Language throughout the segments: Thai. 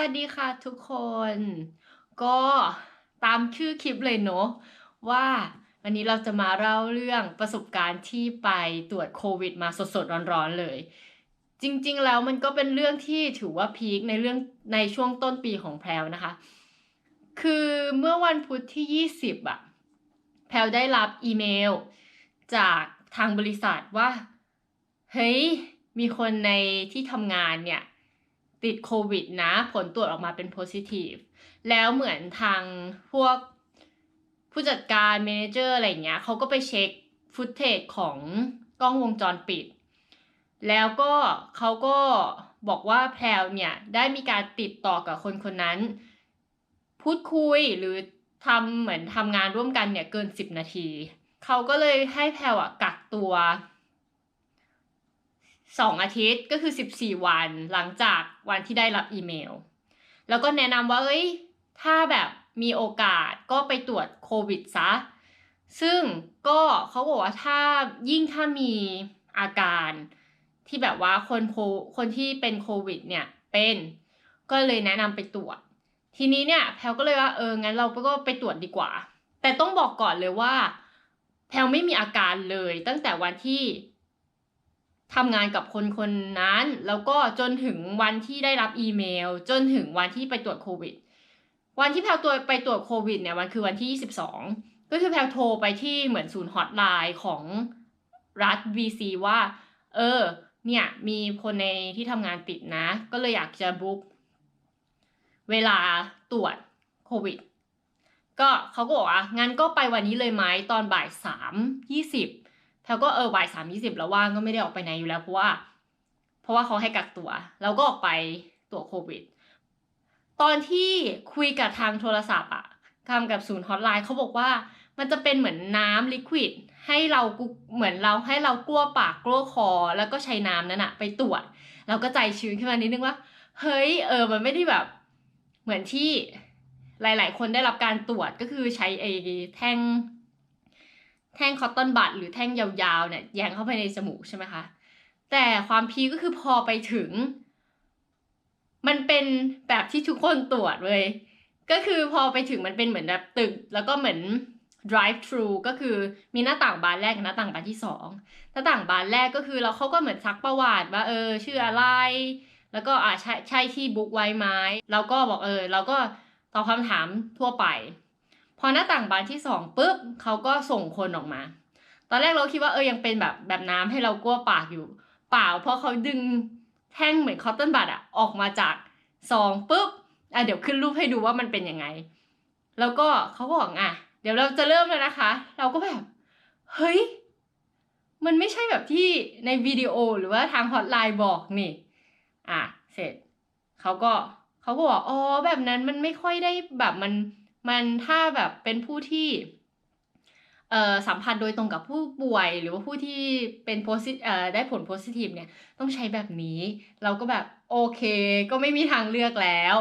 วัสดีค่ะทุกคน ก็ตามชื่อคลิปเลยเนาะว่าวันนี้เราจะมาเล่าเรื่องประสบการณ์ที่ไปตรวจโควิดมาสดๆร้อนๆเลย จริงๆแล้วมันก็เป็นเรื่องที่ถือว่าพีคในเรื่องในช่วงต้นปีของแพรวนะคะ คือเมื่อวันพุธที่ 20อะแพรวได้รับอีเมล จากทางบริษัทว่า เฮ้ย มีคนในที่ทำงานเนี่ย ติดโควิดนะผลตรวจออกมาเป็นโพซิทีฟแล้วเหมือนทางพวกผู้จัดการเมนเจอร์อะไรเงี้ยเขาก็ไปเช็คฟุตเทจของกล้องวงจรปิด แล้วก็เขาก็บอกว่าแพรวเนี่ย ได้มีการติดต่อกับคนคนนั้น พูดคุยหรือทำเหมือนทำงานร่วมกันเนี่ยเกิน 10 นาที เขาก็เลยให้แพรวอะกักตัว สองอาทิตย์ก็คือ 14 วันหลังจากวันที่ได้รับอีเมล แล้วก็แนะนำว่าเอ้ยถ้าแบบมีโอกาสก็ไปตรวจโควิดซะ ซึ่งก็เขาบอกว่าถ้ายิ่งถ้ามีอาการที่แบบว่าคนโคคนที่เป็นโควิดเนี่ยเป็นก็เลยแนะนำไปตรวจ ทีนี้เนี่ยแพลก็เลยว่าเอองั้นเราก็ไปตรวจดีกว่า แต่ต้องบอกก่อนเลยว่า แพลไม่มีอาการเลยตั้งแต่วันที่ ทำงานกับคนคนนั้น แล้วก็จนถึงวันที่ได้รับอีเมล จนถึงวันที่ไปตรวจโควิด วันที่แพลตัวไปตรวจโควิดเนี่ยวันคือวันที่ 22 ก็คือแพลโทรไปที่เหมือนศูนย์ฮอตไลน์ของรัฐ VC ว่า เออ เนี่ย มีคนในที่ทำงานติดนะ ก็เลยอยากจะบุ๊กเวลาตรวจโควิด ก็เขาก็บอกว่างั้นก็ไปวันนี้เลยไหมตอนบ่ายสามยี่สิบ แพลก็เออบ่ายสามยี่สิบแล้วว่างก็ไม่ได้ออกไปไหนอยู่แล้วเพราะว่า เพราะว่าเขาให้กักตัวแล้วก็ออกไปตรวจโควิด ตอนที่คุยกับทางโทรศัพท์อะทำกับศูนย์ฮอตไลน์เขาบอกว่ามันจะเป็นเหมือนน้ำลิควิดให้เราเหมือนเราให้เรากลัวปากกลัวคอ แล้วก็ใช้น้ำนั้นอะไปตรวจ เราก็ใจชื้นขึ้นมานิดนึงว่า เฮ้ยเออมันไม่ได้แบบเหมือนที่หลาย ๆ คนได้รับการตรวจก็คือใช้ไอ้แท่ง แท่งคอตตอนบัดหรือแท่งยาวๆเนี่ยแยงเข้าไปในจมูกใช่ไหมคะ แต่ความพีก็คือพอไปถึง มันเป็นแบบที่ทุกคนตรวจเลย ก็คือพอไปถึงมันเป็นเหมือนแบบตึก แล้วก็เหมือน drive thru ก็คือมีหน้าต่างบานแรกกับหน้าต่างบานที่สองหน้าต่างบานแรกก็คือเราเขาก็เหมือนซักประวัติว่าเออ ชื่ออะไร แล้วก็อ่าใช่ใช่ที่บุ๊กไว้ไหมแล้วก็บอกเออเราก็ตอบคำถามทั่วไป พอหน้าต่างบานที่สองปุ๊บเขาก็ส่งคนออกมา ตอนแรกเราคิดว่าเออยังเป็นแบบแบบน้ำให้เรากลัวปากอยู่ เปล่าเพราะเขาดึงแท่งเหมือนคอตตอนบัดอะออกมาจากซองปุ๊บอะเดี๋ยวขึ้นรูปให้ดูว่ามันเป็นยังไง แล้วก็เขาบอกอะ เดี๋ยวเราจะเริ่มแล้วนะคะ เราก็แบบเฮ้ยมันไม่ใช่แบบที่ในวิดีโอหรือว่าทางฮอตไลน์บอกนี่ อะเสร็จเขาก็เขาก็บอกอ๋อแบบนั้นมันไม่ค่อยได้แบบมัน มันถ้าแบบเป็นผู้ที่เอ่อสัมผัสโดยตรงกับผู้ป่วย หรือว่าผู้ที่เป็นโพสิเอ่อได้ผลโพสิทีฟเนี่ยต้องใช้แบบนี้ เราก็แบบโอเค ก็ไม่มีทางเลือกแล้ว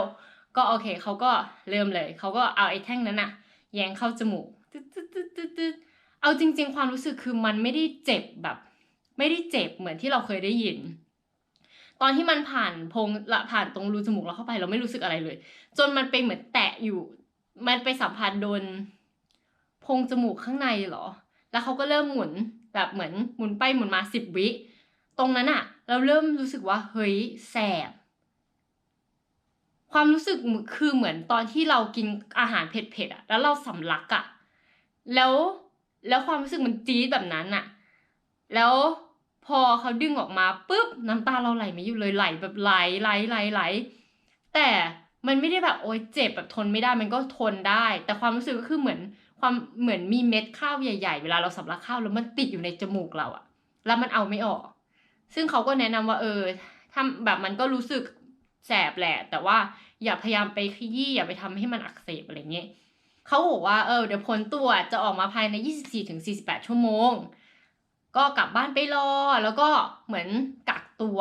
ก็โอเคเขาก็เริ่มเลย เขาก็เอาไอ้แท่งนั้นอะแยงเข้าจมูกตึ๊ดตึ๊ดตึ๊ดตึ๊ดเอาจริง ๆ ความรู้สึกคือมันไม่ได้เจ็บแบบ ไม่ได้เจ็บเหมือนที่เราเคยได้ยิน ตอนที่มันผ่านพงละผ่านตรงรูจมูกเราเข้าไป เราไม่รู้สึกอะไรเลย จนมันเป็นเหมือนแตะอยู่ มันไปสัมผัสโดนพงจมูกข้างในเหรอ แล้วเขาก็เริ่มหมุนแบบเหมือนหมุนไปหมุนมาสิบวิ ตรงนั้นอะเราเริ่มรู้สึกว่าเฮ้ยแสบ ความรู้สึกคือเหมือนตอนที่เรากินอาหารเผ็ดๆอะแล้วเราสำลักอะแล้วแล้วความรู้สึกมันจี๊ดแบบนั้นอะแล้วพอเขาดึงออกมาปุ๊บน้ำตาเราไหลไม่อยู่เลยไหลแบบไหลไหลไหลไหลแต่ มันไม่ได้แบบโอ๊ยเจ็บแบบทนไม่ได้มันก็ทนได้ แต่ความรู้สึกก็คือเหมือนความเหมือนมีเม็ดข้าวใหญ่ๆ เวลาเราสำลักข้าวแล้วมันติดอยู่ในจมูกเราอะแล้วมันเอาไม่ออก ซึ่งเขาก็แนะนำว่าเออทำแบบมันก็รู้สึกแสบแหละ แต่ว่าอย่าพยายามไปขยี้อย่าไปทำให้มันอักเสบอะไรเงี้ยเขาบอกว่าเออเดี๋ยวผลตรวจจะออกมาภายใน 24-48 ชั่วโมง ก็กลับบ้านไปรอ แล้วก็เหมือนกักตัว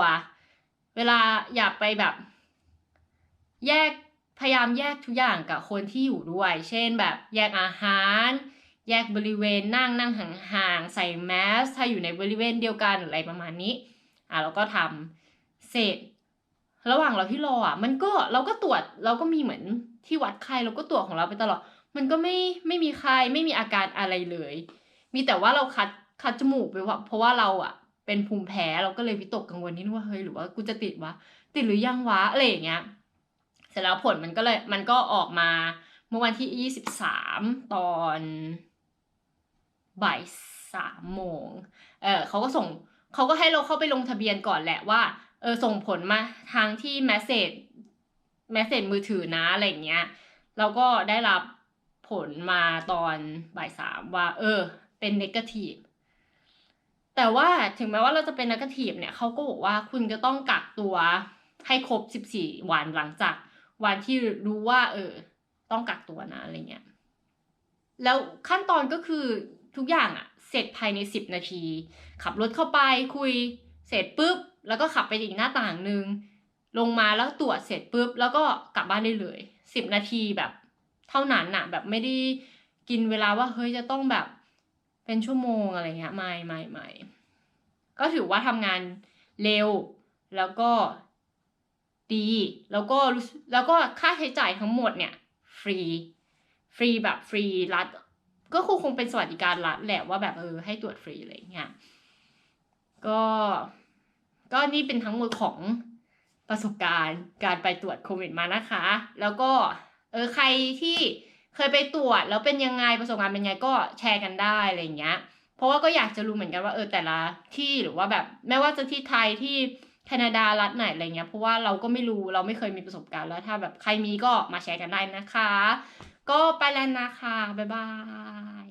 เวลาอย่าไปแบบ แยกพยายามแยกทุกอย่างกับคนที่อยู่ด้วย เช่นแบบแยกอาหาร แยกบริเวณนั่งนั่งห่างๆใส่แมสถ้าอยู่ในบริเวณเดียวกันอะไรประมาณนี้อะแล้วก็ทำเสร็จ ระหว่างเราที่รออะมันก็เราก็ตรวจเราก็มีเหมือนที่วัดไข้เราก็ตรวจของเราไปตลอด มันก็ไม่ไม่มีไข้ไม่มีอาการอะไรเลย มีแต่ว่าเราคัดคัดจมูกไปว่าเพราะว่าเราอะเป็นภูมิแพ้เราก็เลยวิตกกังวลนิดนึงว่าเฮ้ยหรือว่ากูจะติดวะติดหรือยังวะอะไรอย่างเงี้ย สร็จแล้วผลมันก็เลยมันก็ออกมาเมื่อวันที่ยี่สิบสามตอนบ่ายสามโมงเออเขาก็ส่งเขาก็ให้เราเข้าไปลงทะเบียนก่อนแหละว่าเออส่งผลมาทางที่แมสเซจแมสเซจมือถือนะอะไรเงี้ยเราก็ได้รับผลมาตอนบ่ายสามว่า เออ เป็นเนกาทีฟแต่ว่าถึงแม้ว่าเราจะเป็นนกาทีฟเนี่ยเขาก็บอกว่าคุณจะต้องกักตัวให้ครบสิบสี่วันหลังจาก วันที่รู้ว่า เออ ต้องกักตัวนะอะไรเงี้ยแล้วขั้นตอนก็คือทุกอย่างอะเสร็จภายในสิบนาที ขับรถเข้าไปคุย เสร็จปุ๊บ แล้วก็ขับไปอีกหน้าต่างหนึ่งลงมาแล้วตรวจเสร็จปุ๊บ แล้วก็กลับบ้านได้เลยสิบนาทีแบบเท่านั้นน่ะ แบบไม่ได้กินเวลาว่าเฮ้ยจะต้องแบบเป็นชั่วโมงอะไรเงี้ยไม่ไม่ไม่ก็ถือว่าทำงานเร็วแล้วก็ ดี แล้วก็แล้วก็ค่าใช้จ่ายทั้งหมดเนี่ยฟรีฟรีแบบฟรีรัฐก็คงคงเป็นสวัสดิการรัฐแหละว่าแบบเออให้ตรวจฟรีอะไรเงี้ยก็ก็นี่เป็นทั้งหมดของประสบการณ์การไปตรวจโควิดมานะคะ แล้วก็เออใครที่เคยไปตรวจแล้วเป็นยังไงประสบการณ์เป็นยังไงก็แชร์กันได้อะไรเงี้ย เพราะว่าก็อยากจะรู้เหมือนกันว่าเออแต่ละที่หรือว่าแบบไม่ว่าจะที่ไทยที่ แคนาดารัฐไหนอะไรเงี้ยเพราะว่าเราก็ไม่รู้เราไม่เคยมีประสบการณ์แล้วถ้าแบบใครมีก็มาแชร์กันได้นะคะ ก็ไปแล้วนะคะ บ๊ายบาย